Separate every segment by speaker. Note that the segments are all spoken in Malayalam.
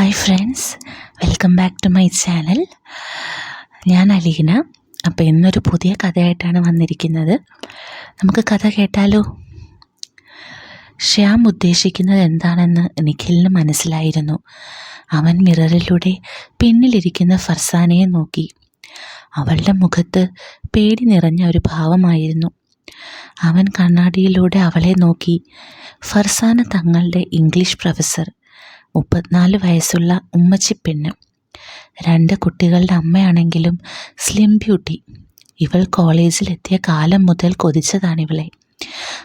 Speaker 1: Hi friends welcome back to my channel. ഞാൻ അലീന. അപ്പോൾ ഇന്നൊരു പുതിയ കഥയായിട്ടാണ് വന്നിരിക്കുന്നത്. നമുക്ക് കഥ കേട്ടാലോ? ശ്യാം ഉദ്ദേശിക്കുന്നത് എന്താണെന്ന് നിഖിലിന് മനസ്സിലായിരുന്നു. അവൻ മിററിലൂടെ പിന്നിലിരിക്കുന്ന ഫർസാനയെ നോക്കി. അവളുടെ മുഖത്ത് പേടി നിറഞ്ഞ ഒരു ഭാവമായിരുന്നു. അവൻ കണ്ണാടിയിലൂടെ അവളെ നോക്കി. ഫർസാന തങ്ങളുടെ ഇംഗ്ലീഷ് പ്രൊഫസർ. മുപ്പത്തിനാല് വയസ്സുള്ള ഉമ്മച്ചിപ്പെണ്ണ് രണ്ട് കുട്ടികളുടെ അമ്മയാണെങ്കിലും സ്ലിം ബ്യൂട്ടി ഇവൾ കോളേജിലെത്തിയ കാലം മുതൽ കൊതിച്ചതാണിവളെ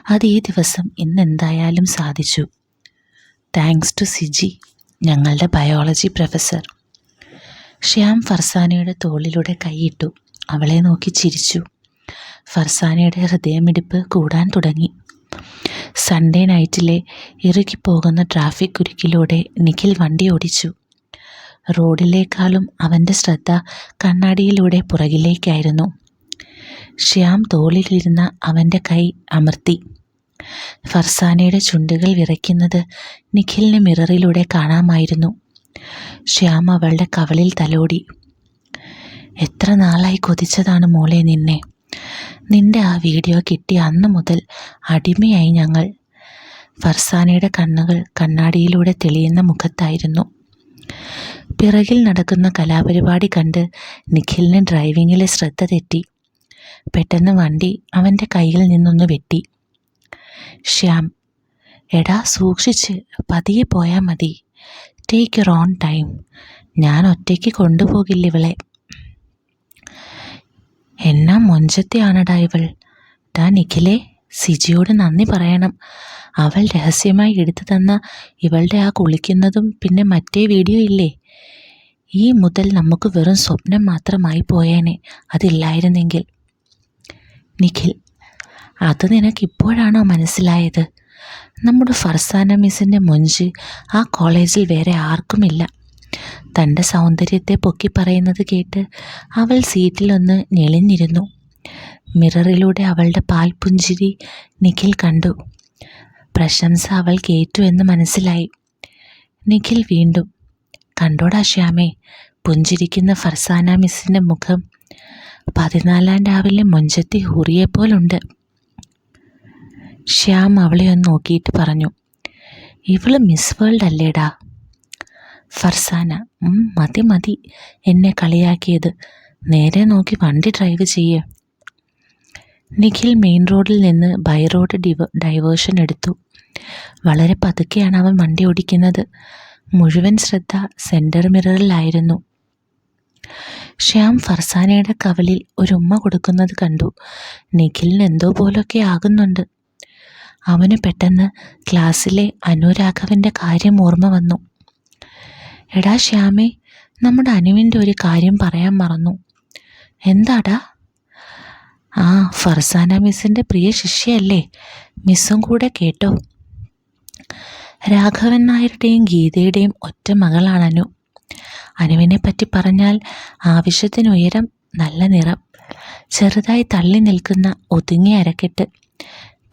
Speaker 1: അത് ഈ ദിവസം ഇന്ന് എന്തായാലും സാധിച്ചു. താങ്ക്സ് ടു സിജി ഞങ്ങളുടെ ബയോളജി പ്രൊഫസർ ശ്യാം ഫർസാനയുടെ തോളിലൂടെ കൈയിട്ടു. അവളെ നോക്കി ചിരിച്ചു. ഫർസാനയുടെ ഹൃദയമിടിപ്പ് കൂടാൻ തുടങ്ങി. സൺഡേ നൈറ്റിലെ ഇറുകിപ്പോകുന്ന ട്രാഫിക് കുരുക്കിലൂടെ നിഖിൽ വണ്ടി ഓടിച്ചു. റോഡിലേക്കാളും അവന്റെ ശ്രദ്ധ കണ്ണാടിയിലൂടെ പുറകിലേക്കായിരുന്നു. ശ്യാം തോളിലിരുന്ന അവന്റെ കൈ അമർത്തി. ഫർസാനയുടെ ചുണ്ടുകൾ വിറയ്ക്കുന്നത് നിഖിലിന് മിററിലൂടെ കാണാമായിരുന്നു. ശ്യാം അവളുടെ കവളിൽ തലോടി. എത്ര നാളായി കൊതിച്ചതാണ് മോളെ നിന്നെ. നിന്റെ ആ വീഡിയോ കിട്ടിയ അന്ന് മുതൽ അടിമയായി ഞങ്ങൾ. ഫർസാനയുടെ കണ്ണുകൾ കണ്ണാടിയിലൂടെ തെളിയുന്ന മുഖത്തായിരുന്നു. പിറകിൽ നടക്കുന്ന കലാപരിപാടി കണ്ട് നിഖിലിന് ഡ്രൈവിങ്ങിലെ ശ്രദ്ധ തെറ്റി. പെട്ടെന്ന് വണ്ടി അവന്റെ കയ്യിൽ നിന്നൊന്ന് വെട്ടി. ശ്യാം എടാ സൂക്ഷിച്ച് പതിയെ പോയാൽ മതി. ടേക്ക് യുവർ ഓൺ ടൈം ഞാൻ ഒറ്റയ്ക്ക് കൊണ്ടുപോകില്ല ഇവളെ. എന്നാ മൊഞ്ചത്തെയാണടാ ഇവൾ. ഡാ നിഖിലേ സിജിയോട് നന്ദി പറയണം. അവൾ രഹസ്യമായി എടുത്തു തന്ന ഇവളുടെ ആ കുളിക്കുന്നതും പിന്നെ മറ്റേ വീഡിയോ ഇല്ലേ? ഈ മുതൽ നമുക്ക് വെറും സ്വപ്നം മാത്രമായി പോയേനെ. അതില്ലായിരുന്നെങ്കിൽ. നിഖിൽ അത് നിനക്ക് ഇപ്പോഴാണോ മനസ്സിലായത്? നമ്മുടെ ഫർസാന മിസ്സിന്റെ മൊഞ്ച് ആ കോളേജിൽ വേറെ ആർക്കുമില്ല. തന്റെ സൗന്ദര്യത്തെ പൊക്കി പറയുന്നത് കേട്ട് അവൾ സീറ്റിലൊന്ന് ഞെളിഞ്ഞിരുന്നു. മിററിലൂടെ അവളുടെ പാൽപുഞ്ചിരി നിഖിൽ കണ്ടു. പ്രശംസ അവൾ കേറ്റു എന്ന് മനസ്സിലായി. നിഖിൽ വീണ്ടും കണ്ടോടാ ശ്യാമേ പുഞ്ചിരിക്കുന്ന ഫർസാന മിസ്സിന്റെ മുഖം പതിനാലാം രാവിലെ മുഞ്ചത്തി ഹൂറിയെപ്പോലുണ്ട്. ശ്യാം അവളെ ഒന്ന് നോക്കിയിട്ട് പറഞ്ഞു ഇവൾ മിസ് വേൾഡ് അല്ലേടാ? ഫർസാന. "ഉം, മതി മതി. എന്നെ കളിയാക്കിയത്. നേരെ നോക്കി വണ്ടി ഡ്രൈവ് ചെയ്യേ. നിഖിൽ മെയിൻ റോഡിൽ നിന്ന് ബൈ റോഡ് ഡിവ ഡൈവേർഷൻ എടുത്തു. വളരെ പതുക്കെയാണ് അവൻ വണ്ടി ഓടിക്കുന്നത്. മുഴുവൻ ശ്രദ്ധ സെന്റർ മിററിലായിരുന്നു. ശ്യാം ഫർസാനയുടെ കവലിൽ ഒരു ഉമ്മ കൊടുക്കുന്നത് കണ്ടു. നിഖിലിന് എന്തോ പോലൊക്കെ ആകുന്നുണ്ട്. അവന് പെട്ടെന്ന് ക്ലാസ്സിലെ അനുരാഘവന്റെ കാര്യം ഓർമ്മ വന്നു. എടാ ശ്യാമേ നമ്മുടെ അനുവിന്റെ ഒരു കാര്യം പറയാൻ മറന്നു. എന്താടാ? ആ ഫർസാന മിസ്സിന്റെ പ്രിയ ശിഷ്യയല്ലേ? മിസ്സും കൂടെ കേട്ടോ. രാഘവൻ നായരുടെയും ഗീതയുടെയും ഒറ്റ മകളാണ് അനു. അനുവിനെ പറ്റി പറഞ്ഞാൽ ആവശ്യത്തിന് ഉയരം നല്ല നിറം ചെറുതായി തള്ളി നിൽക്കുന്ന ഒതുങ്ങിയ അരക്കെട്ട്.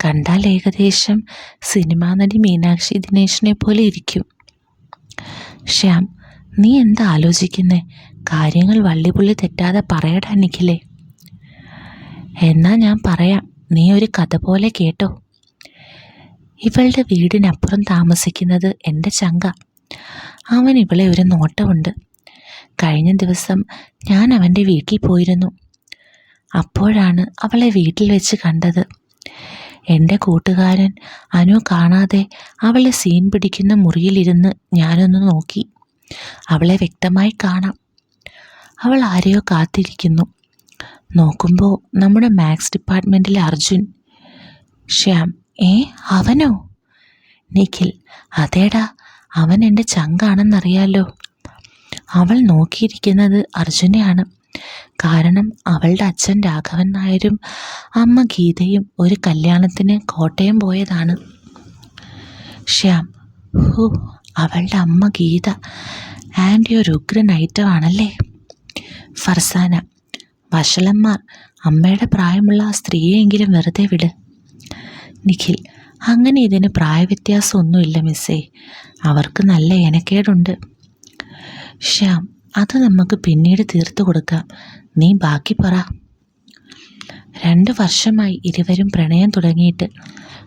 Speaker 1: കണ്ടാൽ ഏകദേശം സിനിമാ നടി മീനാക്ഷി ദിനേശിനെ പോലെ ഇരിക്കും. ശ്യാം നീ എന്താ ആലോചിക്കുന്നേ? കാര്യങ്ങൾ വള്ളിപുള്ളി തെറ്റാതെ പറയടാ നിഖിലേ. എന്നാ ഞാൻ പറയാം നീ ഒരു കഥ പോലെ കേട്ടോ. ഇവളുടെ വീടിനപ്പുറം താമസിക്കുന്നത് എന്റെ ചങ്ക. അവൻ ഇവളെ ഒരു നോട്ടമുണ്ട്. കഴിഞ്ഞ ദിവസം ഞാൻ അവന്റെ വീട്ടിൽ പോയിരുന്നു. അപ്പോഴാണ് അവളെ വീട്ടിൽ വെച്ച് കണ്ടത്. എന്റെ കൂട്ടുകാരൻ അനു കാണാതെ അവളെ സീൻ പിടിക്കുന്ന മുറിയിലിരുന്ന് ഞാനൊന്ന് നോക്കി. അവളെ വ്യക്തമായി കാണാം. അവൾ ആരെയോ കാത്തിരിക്കുന്നു. നോക്കുമ്പോൾ നമ്മുടെ മാത്സ് ഡിപ്പാർട്ട്മെന്റിലെ അർജുൻ. ശ്യാം ഏ അവനോ? നിഖിൽ അതേടാ അവൻ എന്റെ ചങ്കാണെന്നറിയാലോ. അവൾ നോക്കിയിരിക്കുന്നത് അർജുനെയാണ്. കാരണം അവളുടെ അച്ഛൻ രാഘവൻ നായരും അമ്മ ഗീതയും ഒരു കല്യാണത്തിന് കോട്ടയം പോയതാണ്. ശ്യാം ഹോ അവളുടെ അമ്മ ഗീത ആന്റി ഒരു ഉഗ്രൻ ഐറ്റമാണല്ലേ ഫർസാന വഷളന്മാർ അമ്മയുടെ പ്രായമുള്ള ആ സ്ത്രീയെങ്കിലും വെറുതെ വിട്. നിഖിൽ അങ്ങനെ ഇതിന് പ്രായവ്യത്യാസമൊന്നുമില്ല മിസ്സേ. അവർക്ക് നല്ല എനക്കേടുണ്ട്. ശ്യാം അത് നമുക്ക് പിന്നീട് തീർത്തു കൊടുക്കാം. നീ ബാക്കി പറ. രണ്ട് വർഷമായി ഇരുവരും പ്രണയം തുടങ്ങിയിട്ട്.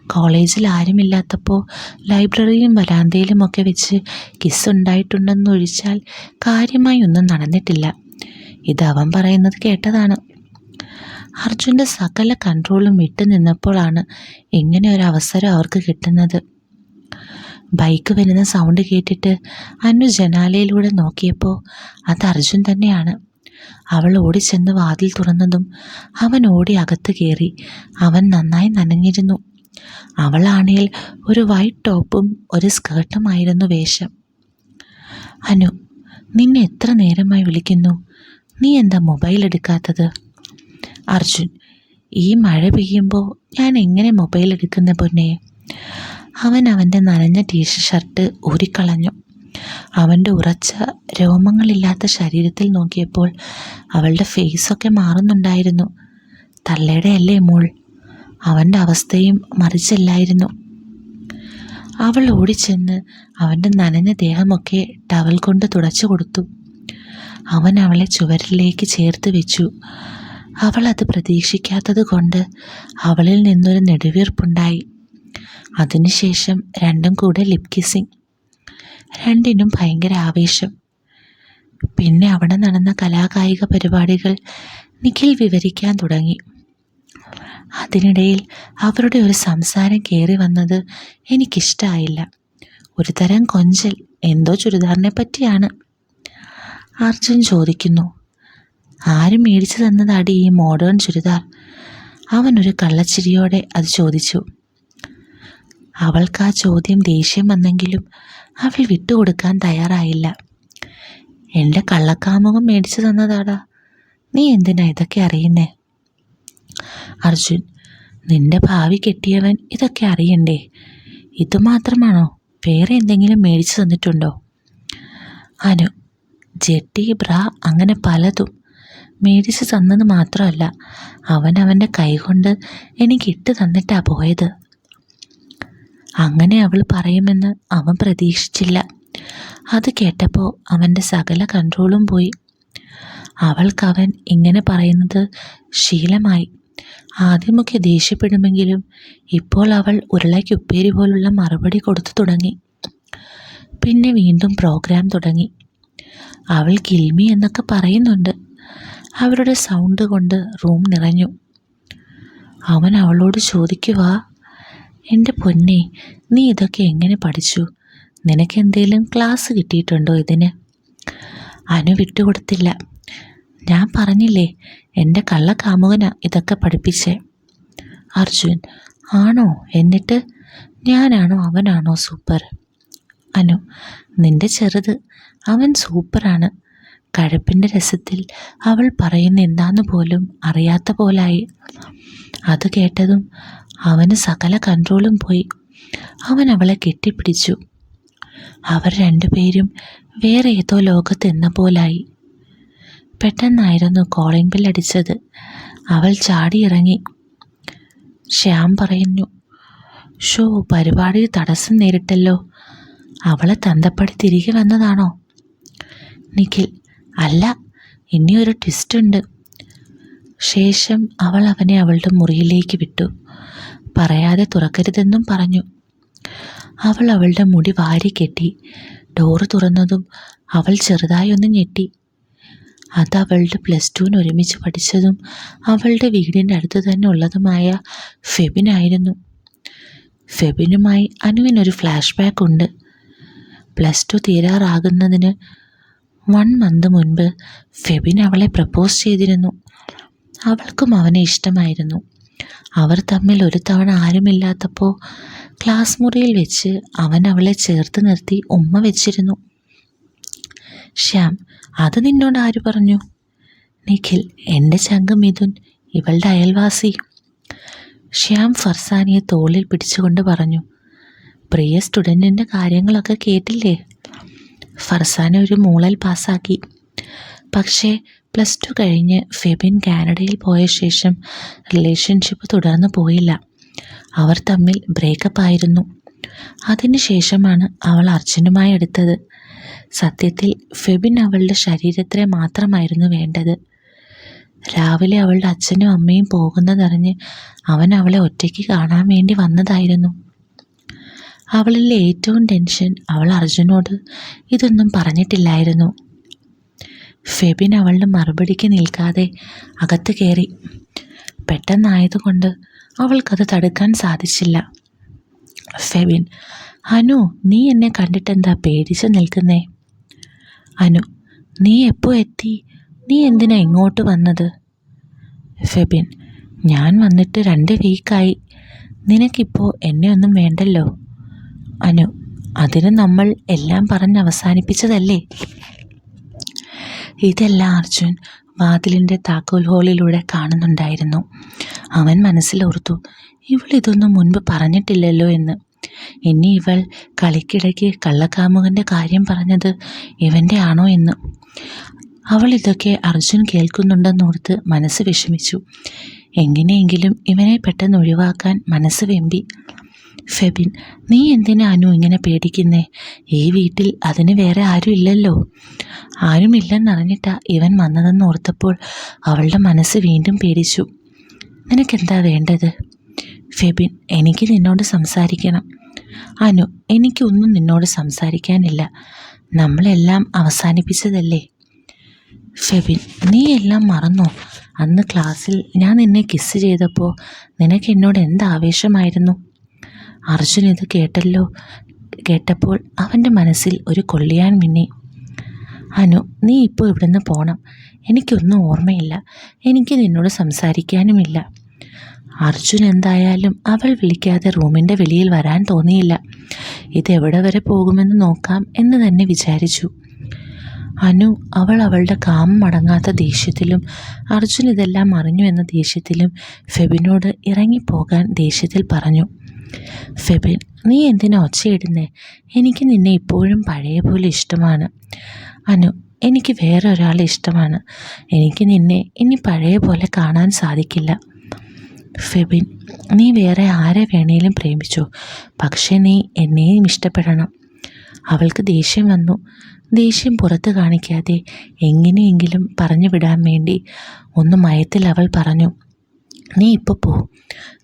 Speaker 1: കോളേജിൽ ആരുമില്ലാത്തപ്പോൾ ലൈബ്രറിയും വരാന്തയിലുമൊക്കെ വെച്ച് കിസ് ഉണ്ടായിട്ടുണ്ടെന്നൊഴിച്ചാൽ കാര്യമായി ഒന്നും നടന്നിട്ടില്ല. ഇത് അവൻ പറയുന്നത് കേട്ടതാണ്. അർജുന്റെ സകല കൺട്രോളും വിട്ടു നിന്നപ്പോഴാണ് ഇങ്ങനെ ഒരു അവസരം അവർക്ക് കിട്ടുന്നത്. ബൈക്ക് വരുന്ന സൗണ്ട് കേട്ടിട്ട് അനു ജനാലയിലൂടെ നോക്കിയപ്പോൾ അത് അർജുൻ തന്നെയാണ്. അവൾ ഓടിച്ചെന്ന് വാതിൽ തുറന്നതും അവൻ ഓടി അകത്ത് കയറി അവൻ നന്നായി നനഞ്ഞിരുന്നു. അവളാണെങ്കിൽ ഒരു വൈറ്റ് ടോപ്പും ഒരു സ്കേർട്ടുമായിരുന്നു വേഷം. അനു നിന്നെ എത്ര നേരമായി വിളിക്കുന്നു? നീ എന്താ മൊബൈൽ എടുക്കാത്തത്? അർജുൻ ഈ മഴ പെയ്യുമ്പോൾ ഞാൻ എങ്ങനെ മൊബൈൽ എടുക്കുന്ന പൊന്നെ? അവൻ അവന്റെ നനഞ്ഞ ടീഷർട്ട് ഊരിക്കളഞ്ഞു. അവന്റെ ഉറച്ച രോമങ്ങളില്ലാത്ത ശരീരത്തിൽ നോക്കിയപ്പോൾ അവളുടെ ഫേസൊക്കെ മാറുന്നുണ്ടായിരുന്നു. തള്ളയുടെ അല്ലേ മോൾ? അവന്റെ അവസ്ഥയും മറിച്ചല്ലായിരുന്നു. അവൾ ഓടിച്ചെന്ന് അവന്റെ നനഞ്ഞ ദേഹമൊക്കെ ടവൽ കൊണ്ട് തുടച്ചു കൊടുത്തു. അവൻ അവളെ ചുവരിലേക്ക് ചേർത്ത് വെച്ചു. അവൾ അത് പ്രതീക്ഷിക്കാത്തത് കൊണ്ട് അവളിൽ നിന്നൊരു നെടുവീർപ്പുണ്ടായി. അതിനുശേഷം രണ്ടും കൂടെ ലിപ് കിസിങ് രണ്ടിനും ഭയങ്കര ആവേശം. പിന്നെ അവിടെ നടന്ന കലാകായിക പരിപാടികൾ നിഖിൽ വിവരിക്കാൻ തുടങ്ങി. അതിനിടയിൽ അവരുടെ ഒരു സംസാരം കയറി വന്നത് എനിക്കിഷ്ടമായില്ല ഒരു തരം കൊഞ്ചൽ എന്തോ ചുരിദാറിനെ പറ്റിയാണ്. അർജുൻ ചോദിക്കുന്നു ആരും മേടിച്ചു തന്നതാടി ഈ മോഡേൺ ചുരിദാർ? അവനൊരു കള്ളച്ചിരിയോടെ അത് ചോദിച്ചു. അവൾക്ക് ആ ചോദ്യം ദേഷ്യം വന്നെങ്കിലും അവൾ വിട്ടുകൊടുക്കാൻ തയ്യാറായില്ല. എന്റെ കള്ളക്കാമുകം മേടിച്ചു തന്നതാടാ. നീ എന്തിനാ ഇതൊക്കെ അറിയുന്നേ? അർജുൻ നിന്റെ ഭാവി കെട്ടിയവൻ ഇതൊക്കെ അറിയണ്ടേ? ഇതുമാത്രമാണോ വേറെ എന്തെങ്കിലും മേടിച്ചു തന്നിട്ടുണ്ടോ? അനു ജെട്ടി ബ്ര അങ്ങനെ പലതും മേടിച്ചു തന്നത് മാത്രമല്ല അവൻ അവന്റെ കൈകൊണ്ട് എനിക്ക് ഇട്ട് തന്നിട്ടാ പോയത്. അങ്ങനെ അവൾ പറയുമെന്ന് അവൻ പ്രതീക്ഷിച്ചില്ല. അത് കേട്ടപ്പോൾ അവന്റെ സകല കൺട്രോളും പോയി. അവൾക്കവൻ ഇങ്ങനെ പറയുന്നത് ശീലമായി. ആദ്യമൊക്കെ ദേഷ്യപ്പെടുമെങ്കിലും ഇപ്പോൾ അവൾ ഉരുളയ്ക്കുപ്പേരി പോലുള്ള മറുപടി കൊടുത്തു തുടങ്ങി. പിന്നെ വീണ്ടും പ്രോഗ്രാം തുടങ്ങി. അവൾ ഗിൽമി എന്നൊക്കെ പറയുന്നുണ്ട്. അവരുടെ സൗണ്ട് കൊണ്ട് റൂം നിറഞ്ഞു. അവൻ അവളോട് ചോദിക്കുക എന്റെ പൊന്നെ നീ ഇതൊക്കെ എങ്ങനെ പഠിച്ചു? നിനക്കെന്തേലും ക്ലാസ് കിട്ടിയിട്ടുണ്ടോ ഇതിന്? അനു വിട്ടുകൊടുത്തില്ല. ഞാൻ പറഞ്ഞില്ലേ എന്റെ കള്ളക്കാമുകനാ ഇതൊക്കെ പഠിപ്പിച്ചേ. അർജുൻ ആണോ? എന്നിട്ട് ഞാനാണോ അവനാണോ സൂപ്പർ? അനു നിന്റെ ചെറുത് അവൻ സൂപ്പറാണ്. കഴപ്പിന്റെ രസത്തിൽ അവൾ പറയുന്ന എന്താന്ന് പോലും അറിയാത്ത പോലായി. അത് കേട്ടതും അവന് സകല കൺട്രോളും പോയി. അവൻ അവളെ കെട്ടിപ്പിടിച്ചു. അവർ രണ്ടുപേരും വേറെ ഏതോ ലോകത്തെന്ന പോലായി. പെട്ടെന്നായിരുന്നു കോളിംഗ് ബില്ലടിച്ചത് അവൾ ചാടിയിറങ്ങി. ശ്യാം പറയുന്നു ഷോ പരിപാടി തടസ്സം നേരിട്ടല്ലോ. അവളെ തന്തപ്പടി തിരികെ വന്നതാണോ? നിഖിൽ അല്ല ഇനിയൊരു ട്വിസ്റ്റ് ഉണ്ട്. ശേഷം അവൾ അവനെ അവളുടെ മുറിയിലേക്ക് വിട്ടു. പറയാതെ തുറക്കരുതെന്നും പറഞ്ഞു. അവൾ അവളുടെ മുടി വാരി കെട്ടി ഡോറ് തുറന്നതും അവൾ ചെറുതായി ഒന്ന് ഞെട്ടി. അത് അവളുടെ പ്ലസ് ടുവിന് ഒരുമിച്ച് പഠിച്ചതും അവളുടെ വീടിന്റെ അടുത്ത് തന്നെ ഉള്ളതുമായ ഫെബിനായിരുന്നു ഫെബിനുമായി അനുവിനൊരു ഫ്ലാഷ് ബാക്ക് ഉണ്ട്. പ്ലസ് ടു തീരാറാകുന്നതിന് വൺ മന്ത് മുൻപ് ഫെബിൻ അവളെ പ്രപ്പോസ് ചെയ്തിരുന്നു. അവൾക്കും അവനെ ഇഷ്ടമായിരുന്നു. അവർ തമ്മിൽ ഒരു തവണ ആരുമില്ലാത്തപ്പോൾ ക്ലാസ് മുറിയിൽ വെച്ച് അവൻ അവളെ ചേർത്ത് നിർത്തി ഉമ്മ വെച്ചിരുന്നു. ശ്യാം അത് നിന്നോട് ആര് പറഞ്ഞു? നിഖിൽ എന്റെ ചങ്ക് മിഥുൻ ഇവളുടെ അയൽവാസി. ശ്യാം ഫർസാനിയെ തോളിൽ പിടിച്ചുകൊണ്ട് പറഞ്ഞു പ്രിയ സ്റ്റുഡന്റിന്റെ കാര്യങ്ങളൊക്കെ കേട്ടില്ലേ? ഫർസാന ഒരു മൂളൽ പാസ്സാക്കി. പക്ഷേ പ്ലസ് ടു കഴിഞ്ഞ് ഫെബിൻ കാനഡയിൽ പോയ ശേഷം റിലേഷൻഷിപ്പ് തുടർന്നു പോയില്ല. അവർ തമ്മിൽ ബ്രേക്കപ്പ് ആയിരുന്നു. അതിനുശേഷമാണ് അവൾ അർജുനുമായി എടുത്തത് സത്യത്തിൽ ഫെബിൻ അവളുടെ ശരീരത്തെ മാത്രമായിരുന്നു വേണ്ടത്. രാവിലെ അവളുടെ അച്ഛനും അമ്മയും പോകുന്നതറിഞ്ഞ് അവൻ അവളെ ഒറ്റയ്ക്ക് കാണാൻ വേണ്ടി വന്നതായിരുന്നു. അവളിലെ ഏറ്റവും ടെൻഷൻ അവൾ അർജുനോട് ഇതൊന്നും പറഞ്ഞിട്ടില്ലായിരുന്നു. ഫെബിൻ അവളുടെ മറുപടിക്ക് നിൽക്കാതെ അകത്ത് കയറി. പെട്ടെന്നായതുകൊണ്ട് അവൾക്കത് തടുക്കാൻ സാധിച്ചില്ല. ഫെബിൻ അനു നീ എന്നെ കണ്ടിട്ടെന്താ പേടിച്ച് നിൽക്കുന്നേ? അനു നീ എപ്പോ എത്തി? നീ എന്തിനാ ഇങ്ങോട്ട് വന്നത്? ഫെബിൻ ഞാൻ വന്നിട്ട് രണ്ട് വീക്കായി നിനക്കിപ്പോൾ എന്നെ ഒന്നും വേണ്ടല്ലോ? അനു അതിന് നമ്മൾ എല്ലാം പറഞ്ഞ് അവസാനിപ്പിച്ചതല്ലേ? ഇതെല്ലാം അർജുൻ വാതിലിന്റെ താക്കോൽ ഹോളിലൂടെ കാണുന്നുണ്ടായിരുന്നു. അവൻ മനസ്സിലോർത്തു ഇവൾ ഇതൊന്നും മുൻപ് പറഞ്ഞിട്ടില്ലല്ലോ എന്ന്. ഇനി ഇവൾ കളിക്കിടയ്ക്ക് കള്ളക്കാമുകന്റെ കാര്യം പറഞ്ഞത് ഇവന്റെ ആണോ എന്ന്. അവൾ ഇതൊക്കെ അർജുൻ കേൾക്കുന്നുണ്ടെന്നോർത്ത് മനസ്സ് വിഷമിച്ചു. എങ്ങനെയെങ്കിലും ഇവനെ പെട്ടെന്ന് ഒഴിവാക്കാൻ മനസ്സ് വെമ്പി. ഫെബിൻ നീ എന്തിനാ അനു ഇങ്ങനെ പേടിക്കുന്നേ? ഈ വീട്ടിൽ അതിന് വേറെ ആരും ഇല്ലല്ലോ. ആരുമില്ലെന്നറിഞ്ഞിട്ടാ ഇവൻ വന്നതെന്ന് ഓർത്തപ്പോൾ അവളുടെ മനസ്സ് വീണ്ടും പേടിച്ചു. നിനക്കെന്താ വേണ്ടത്? ഫെബിൻ എനിക്ക് നിന്നോട് സംസാരിക്കണം. അനു എനിക്കൊന്നും നിന്നോട് സംസാരിക്കാനില്ല. നമ്മളെല്ലാം അവസാനിപ്പിച്ചതല്ലേ? ഫെബിൻ നീ എല്ലാം മറന്നോ? അന്ന് ക്ലാസ്സിൽ ഞാൻ നിന്നെ കിസ് ചെയ്തപ്പോൾ നിനക്ക് എന്നോട് എന്ത് ആവേശമായിരുന്നു? അർജുൻ ഇത് കേട്ടല്ലോ. കേട്ടപ്പോൾ അവന്റെ മനസ്സിൽ ഒരു കൊള്ളിയാൻ മിന്നി. അനു നീ ഇപ്പോൾ ഇവിടുന്ന് പോകണം എനിക്കൊന്നും ഓർമ്മയില്ല. എനിക്ക് നിന്നോട് സംസാരിക്കാനുമില്ല. അർജുൻ എന്തായാലും അവൾ വിളിക്കാതെ റൂമിന്റെ വെളിയിൽ വരാൻ തോന്നിയില്ല. ഇതെവിടെ വരെ പോകുമെന്ന് നോക്കാം എന്ന് തന്നെ വിചാരിച്ചു. അനു അവൾ അവളുടെ കാമം അടങ്ങാത്ത ദേഷ്യത്തിലും അർജുൻ ഇതെല്ലാം അറിഞ്ഞു എന്ന ദേഷ്യത്തിലും ഫെബിനോട് ഇറങ്ങിപ്പോകാൻ ദേഷ്യത്തിൽ പറഞ്ഞു. ഫെബിൻ നീ എന്തിനാ ഒച്ചയിടുന്നേ എനിക്ക് നിന്നെ ഇപ്പോഴും പഴയ പോലെ ഇഷ്ടമാണ്. അനു എനിക്ക് വേറെ ഒരാളെ ഇഷ്ടമാണ്. എനിക്ക് നിന്നെ ഇനി പഴയ പോലെ കാണാൻ സാധിക്കില്ല. ഫെബിൻ നീ വേറെ ആരെ വേണേലും പ്രേമിച്ചോ? പക്ഷേ നീ എന്നെയും ഇഷ്ടപ്പെടണം. അവൾക്ക് ദേഷ്യം വന്നു. ദേഷ്യം പുറത്ത് കാണിക്കാതെ എങ്ങനെയെങ്കിലും പറഞ്ഞു വിടാൻ വേണ്ടി ഒന്ന് മയത്തിൽ അവൾ പറഞ്ഞു നീ ഇപ്പോൾ പോ.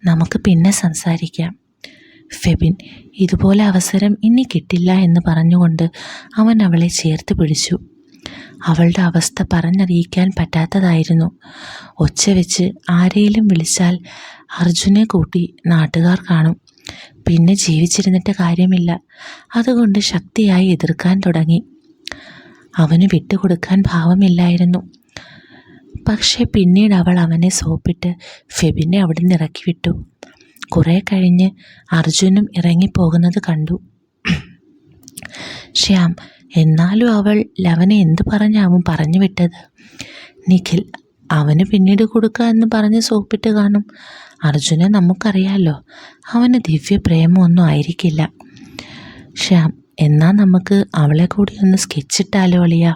Speaker 1: നമുക്ക് പിന്നെ സംസാരിക്കാം. ഫെബിൻ ഇതുപോലെ അവസരം ഇനി കിട്ടില്ല എന്ന് പറഞ്ഞുകൊണ്ട് അവൻ അവളെ ചേർത്ത് പിടിച്ചു. അവളുടെ അവസ്ഥ പറഞ്ഞറിയിക്കാൻ പറ്റാത്തതായിരുന്നു. ഒച്ച വെച്ച് ആരെയും വിളിച്ചാൽ അർജുനെ കൂട്ടി നാട്ടുകാർ കാണും. പിന്നെ ജീവിച്ചിരുന്നിട്ട് കാര്യമില്ല. അതുകൊണ്ട് ശക്തിയായി എതിർക്കാൻ തുടങ്ങി. അവന് വിട്ടുകൊടുക്കാൻ ഭാവമില്ലായിരുന്നു. പക്ഷേ പിന്നീട് അവൾ അവനെ സോപ്പിട്ട് ഫെബിനെ അവിടെ നിന്ന് ഇറക്കി വിട്ടു കുറേ കഴിഞ്ഞ് അർജുനും ഇറങ്ങിപ്പോകുന്നത് കണ്ടു. ശ്യാം എന്നാലും അവൾ ലവനെ എന്ത് പറഞ്ഞാവും പറഞ്ഞു വിട്ടത്? നിഖിൽ അവന് പിന്നീട് കൊടുക്കുക എന്ന് പറഞ്ഞ് സോപ്പിട്ട് കാണും. അർജുനെ നമുക്കറിയാലോ അവന് ദിവ്യ പ്രേമമൊന്നും ആയിരിക്കില്ല. ശ്യാം എന്നാൽ നമുക്ക് അവളെ കൂടി ഒന്ന് സ്കെച്ചിട്ടാലോ അളിയ?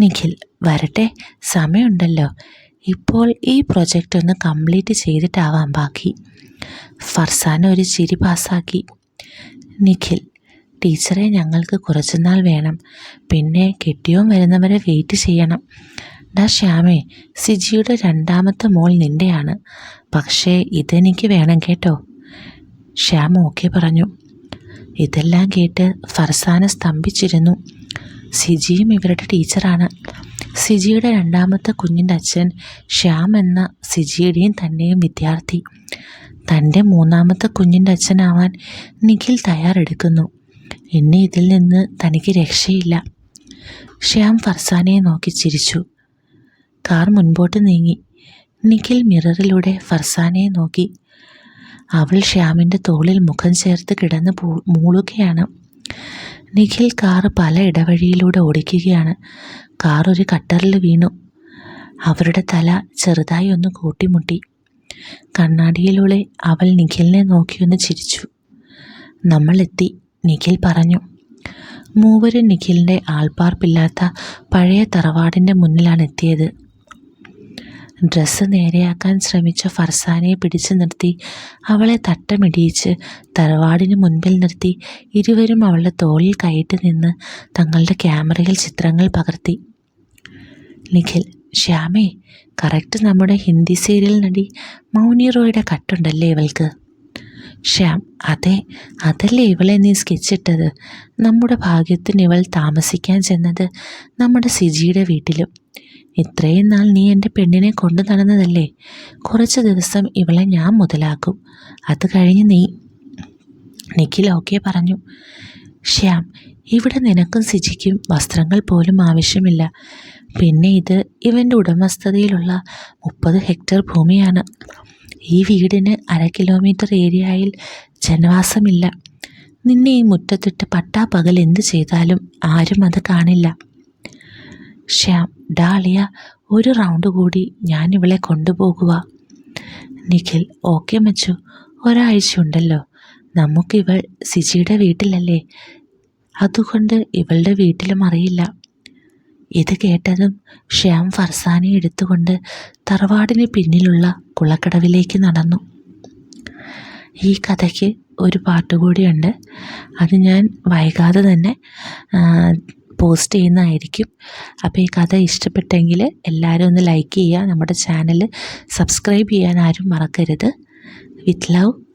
Speaker 1: നിഖിൽ വരട്ടെ സമയമുണ്ടല്ലോ. ഇപ്പോൾ ഈ പ്രൊജക്റ്റ് ഒന്ന് കംപ്ലീറ്റ് ചെയ്തിട്ടാവാം ബാക്കി. ഫർസാന ഒരു ചിരി പാസ്സാക്കി. നിഖിൽ ടീച്ചറെ ഞങ്ങൾക്ക് കുറച്ചുനാൾ വേണം. പിന്നെ കെട്ടിയോൻ വരുന്നവരെ വെയിറ്റ് ചെയ്യണം. ഡാ ശ്യാമേ സിജിയുടെ രണ്ടാമത്തെ മോൾ നിന്റെയാണ് പക്ഷേ ഇതെനിക്ക് വേണം കേട്ടോ. ശ്യാം ഓക്കെ പറഞ്ഞു. ഇതെല്ലാം കേട്ട് ഫർസാന സ്തംഭിച്ചിരുന്നു. സിജിയും ഇവരുടെ ടീച്ചറാണ്. സിജിയുടെ രണ്ടാമത്തെ കുഞ്ഞിന്റെ അച്ഛൻ ശ്യാം എന്ന സിജിയുടെയും തന്നെയും വിദ്യാർത്ഥി. തന്റെ മൂന്നാമത്തെ കുഞ്ഞിന്റെ അച്ഛനാവാൻ നിഖിൽ തയ്യാറെടുക്കുന്നു. ഇനി ഇതിൽ നിന്ന് തനിക്ക് രക്ഷയില്ല. ശ്യാം ഫർസാനയെ നോക്കി ചിരിച്ചു. കാർ മുൻപോട്ട് നീങ്ങി. നിഖിൽ മിററിലൂടെ ഫർസാനയെ നോക്കി. അവൾ ശ്യാമിന്റെ തോളിൽ മുഖം ചേർത്ത് കിടന്ന് മൂളുകയാണ്. നിഖിൽ കാർ പല ഇടവഴിയിലൂടെ ഓടിക്കുകയാണ്. കാർ ഒരു കട്ടറിൽ വീണു. അവരുടെ തല ചെറുതായി ഒന്ന് കൂട്ടിമുട്ടി. കണ്ണാടിയിലൂടെ അവൾ നിഖിലിനെ നോക്കിയൊന്ന് ചിരിച്ചു. നമ്മളെത്തി നിഖിൽ പറഞ്ഞു. മൂവരും നിഖിലിന്റെ ആൾപ്പാർപ്പില്ലാത്ത പഴയ തറവാടിന്റെ മുന്നിലാണ് എത്തിയത്. ഡ്രസ്സ് നേരെയാക്കാൻ ശ്രമിച്ച ഫർസാനയെ പിടിച്ചു നിർത്തി അവളെ തട്ടമിടിയിച്ച് തറവാടിന് മുൻപിൽ നിർത്തി ഇരുവരും അവളുടെ തോളിൽ കയറ്റി നിന്ന് തങ്ങളുടെ ക്യാമറയിൽ ചിത്രങ്ങൾ പകർത്തി. നിഖിൽ ശ്യാമേ കറക്റ്റ് നമ്മുടെ ഹിന്ദി സീരിയൽ നടി മൗനി റോയുടെ കട്ടുണ്ടല്ലേ ഇവൾക്ക്? ശ്യാം അതെ അതല്ലേ ഇവളെ നീ സ്കെച്ചിട്ടത് നമ്മുടെ ഭാഗ്യത്തിന് ഇവൾ താമസിക്കാൻ ചെന്നത് നമ്മുടെ സിജിയുടെ വീട്ടിലും. ഇത്രയും നാൾ നീ എന്റെ പെണ്ണിനെ കൊണ്ടു നടന്നതല്ലേ? കുറച്ച് ദിവസം ഇവളെ ഞാൻ മുതലാക്കും. അത് കഴിഞ്ഞ് നീ നിഖിൽ ഓക്കെ പറഞ്ഞു. ശ്യാം ഇവിടെ നിനക്കും സിജിക്കും വസ്ത്രങ്ങൾ പോലും ആവശ്യമില്ല. പിന്നെ ഇത് ഇവന്റെ ഉടമസ്ഥതയിലുള്ള മുപ്പത് ഹെക്ടർ ഭൂമിയാണ്. ഈ വീടിന് അര കിലോമീറ്റർ ഏരിയയിൽ ജനവാസമില്ല. നിന്നെ ഈ മുറ്റത്തിട്ട് പട്ടാ പകൽ എന്ത് ചെയ്താലും ആരും അത് കാണില്ല. ശ്യാം ഡാളിയ ഒരു റൗണ്ട് കൂടി ഞാൻ ഇവളെ കൊണ്ടുപോകുക. നിഖിൽ ഓക്കെ മച്ചു ഒരാഴ്ച ഉണ്ടല്ലോ നമുക്കിവൾ സിജിയുടെ വീട്ടിലല്ലേ? അതുകൊണ്ട് ഇവളുടെ വീട്ടിലും അറിയില്ല. ഇത് കേട്ടതും ശ്യാം ഫർസാനെ എടുത്തുകൊണ്ട് തറവാടിന് പിന്നിലുള്ള കുളക്കടവിലേക്ക് നടന്നു. ഈ കഥയ്ക്ക് ഒരു പാട്ടുകൂടിയുണ്ട്. അത് ഞാൻ വൈകാതെ തന്നെ പോസ്റ്റ് ചെയ്യുന്നതായിരിക്കും. അപ്പോൾ ഈ കഥ ഇഷ്ടപ്പെട്ടെങ്കിൽ എല്ലാവരും ഒന്ന് ലൈക്ക് ചെയ്യുക നമ്മുടെ ചാനൽ സബ്സ്ക്രൈബ് ചെയ്യാൻ ആരും മറക്കരുത്. With love.